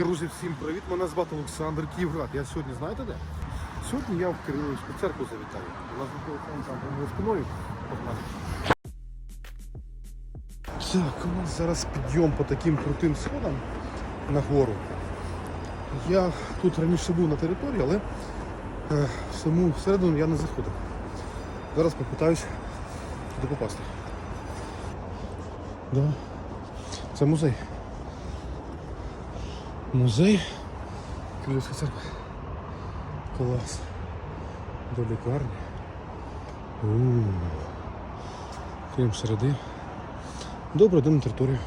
Друзі, всім привіт! Мене звати Олександр Київград. Я сьогодні знаєте де? Сьогодні я в Кирилівську церкву завітаю. У нас там спиною. Так, у нас зараз підйом по таким крутим сходам на гору. Я тут раніше був на території, але е, саму всередину я не заходив. Зараз попитаюсь туди попасти. Да. Це музей. Музей Київська церква. Клас. До лікарні. Ууу. Крім середи. Добре, йдемо на територію.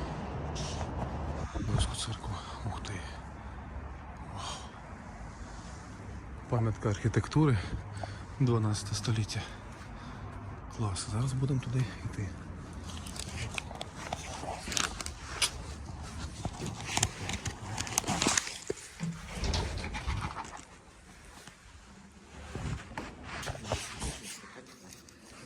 Київську церкву. Ух ти. Пам'ятка архітектури 12 століття. Клас. Зараз будемо туди йти.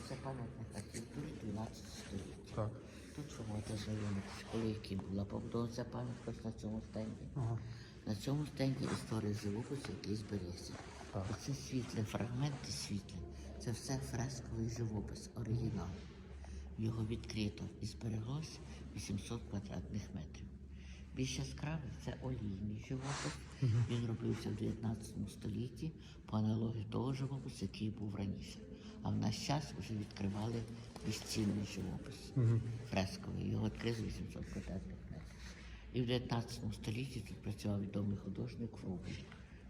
Це пам'ятник архітектури 12 століття. Так. Тут ви можете знайомитися, коли які була побудова ця пам'ятка на цьому стенді. Ага. На цьому стенді історія живопису, який зберігся. Оце світле, фрагменти світлі. Це все фресковий живопис, оригінал. Його відкрито і збереглось 800 квадратних метрів. Більш яскравий це олійний живопис. Він робився в 19 столітті по аналогії того живопису, який був раніше. А в наш час вже відкривали безцінний живопис. Фресковий. Його відкрили 800 квадратних метрів. І в 19 столітті тут працював відомий художник Фрубель.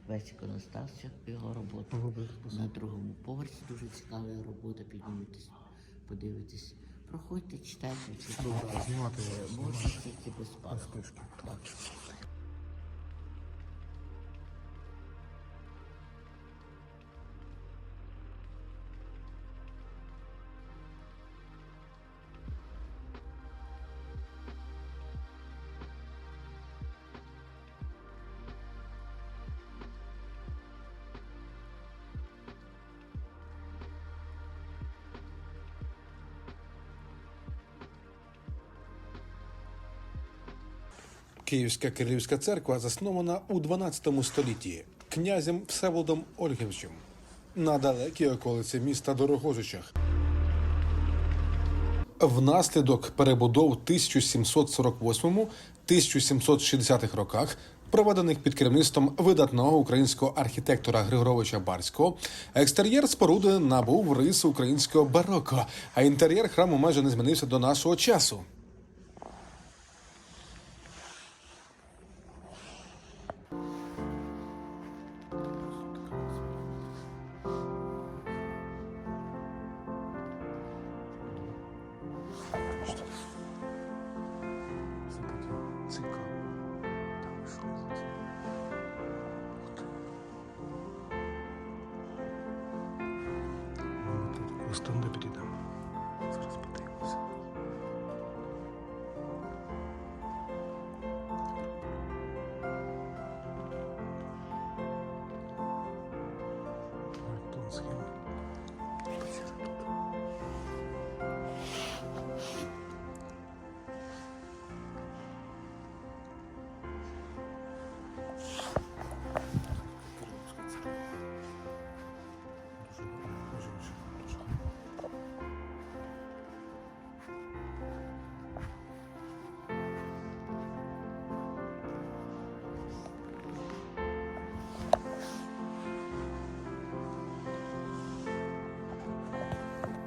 Весь іконостас його робота. На другому поверсі дуже цікава робота. підніметесь, подивитесь. Проходьте, читайте, читайте. Можна тільки без книжки. Київська Кирилівська церква заснована у 12 столітті князем Всеволодом Ольгівичем на далекій околиці міста Дорогожичах. Внаслідок перебудов 1748-1760 роках, проведених під керівництвом видатного українського архітектора Григоровича Барського, екстер'єр споруди набув рис українського бароко, а інтер'єр храму майже не змінився до нашого часу. Цікаво. Там що зараз? Ух. Ми тут до підійдемо. Зараз подивимося. Ой, тут схема.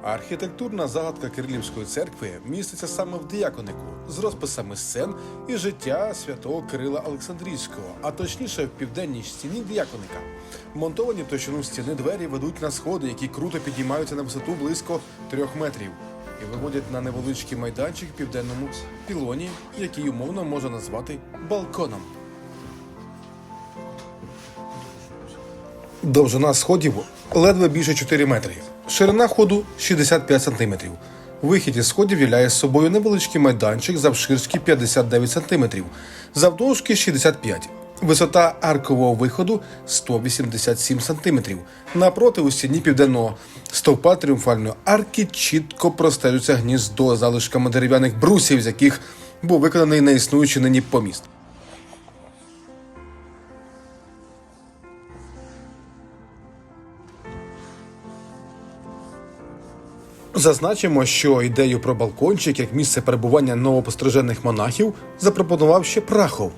Архітектурна загадка Кирилівської церкви міститься саме в діяконику з розписами сцен і життя святого Кирила Олександрійського, а точніше в південній стіні діяконика. Монтовані в товщину стіни двері ведуть на сходи, які круто підіймаються на висоту близько трьох метрів, і виводять на невеличкий майданчик в південному пілоні, який умовно можна назвати балконом. Довжина сходів ледве більше 4 метри. Ширина ходу 65 см. Вихід із сходів являє собою невеличкий майданчик завширшки 59 см, завдовжки 65 Висота аркового виходу 187 см. Напроти у стіні південного стовпа тріумфальної арки чітко простежується гніздо залишками дерев'яних брусів, з яких був виконаний неіснуючий нині поміст. Зазначимо, що ідею про балкончик як місце перебування новопострижених монахів запропонував ще Прахов.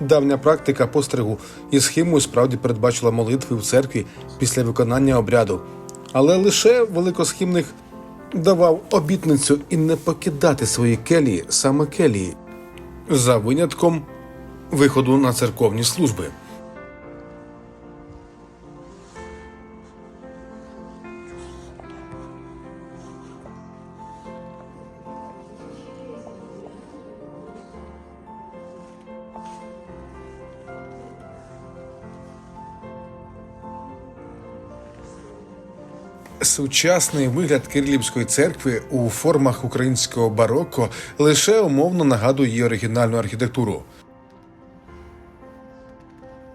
Давня практика постригу із химою справді передбачила молитви в церкві після виконання обряду, але лише великосхимних давав обітницю і не покидати свої келії саме келії, за винятком виходу на церковні служби. Сучасний вигляд Кирилівської церкви у формах українського барокко лише умовно нагадує її оригінальну архітектуру.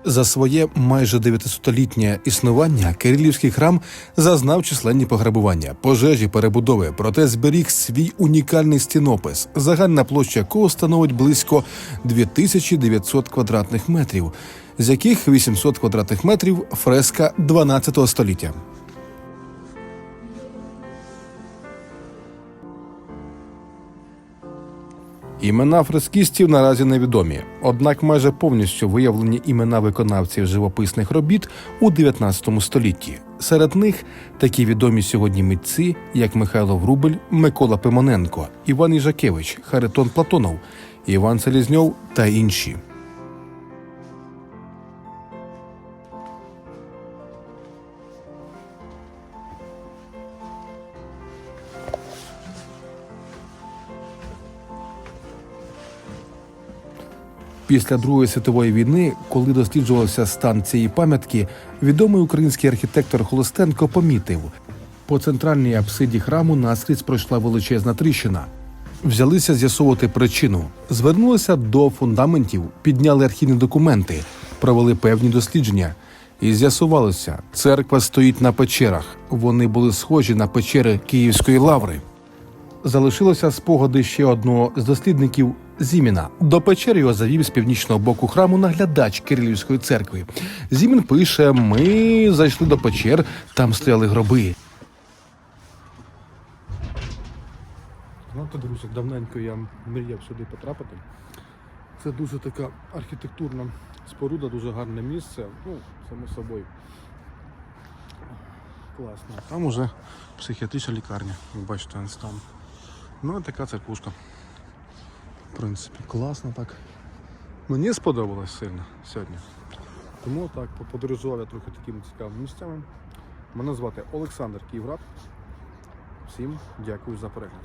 За своє майже 900-літнє існування Кирилівський храм зазнав численні пограбування, пожежі, перебудови, проте зберіг свій унікальний стінопис, загальна площа якого становить близько 2900 квадратних метрів, з яких 800 квадратних метрів фреска 12 століття. Імена фрескістів наразі невідомі, однак майже повністю виявлені імена виконавців живописних робіт у 19 столітті. Серед них такі відомі сьогодні митці, як Михайло Врубель, Микола Пимоненко, Іван Іжакевич, Харитон Платонов, Іван Селізньов та інші. Після Другої світової війни, коли досліджувався стан цієї пам'ятки, відомий український архітектор Холостенко помітив, по центральній апсиді храму наскрізь пройшла величезна тріщина. Взялися з'ясовувати причину, звернулися до фундаментів, підняли архівні документи, провели певні дослідження. І з'ясувалося, церква стоїть на печерах. Вони були схожі на печери Київської лаври залишилося спогади ще одного з дослідників Зіміна. До печери його завів з північного боку храму наглядач Кирилівської церкви. Зімін пише: ми зайшли до печер, там стояли гроби. Знаєте, друзі, давненько я мріяв сюди потрапити. Це дуже така архітектурна споруда, дуже гарне місце. Ну, само собою. Класно. Там уже психіатрична лікарня. Ви бачите, там. Ну, така церквушка. В принципі, класно так. Мені сподобалось сильно сьогодні. Тому так, подорожував я трохи такими цікавими місцями. Мене звати Олександр Ківрат. Всім дякую за перегляд.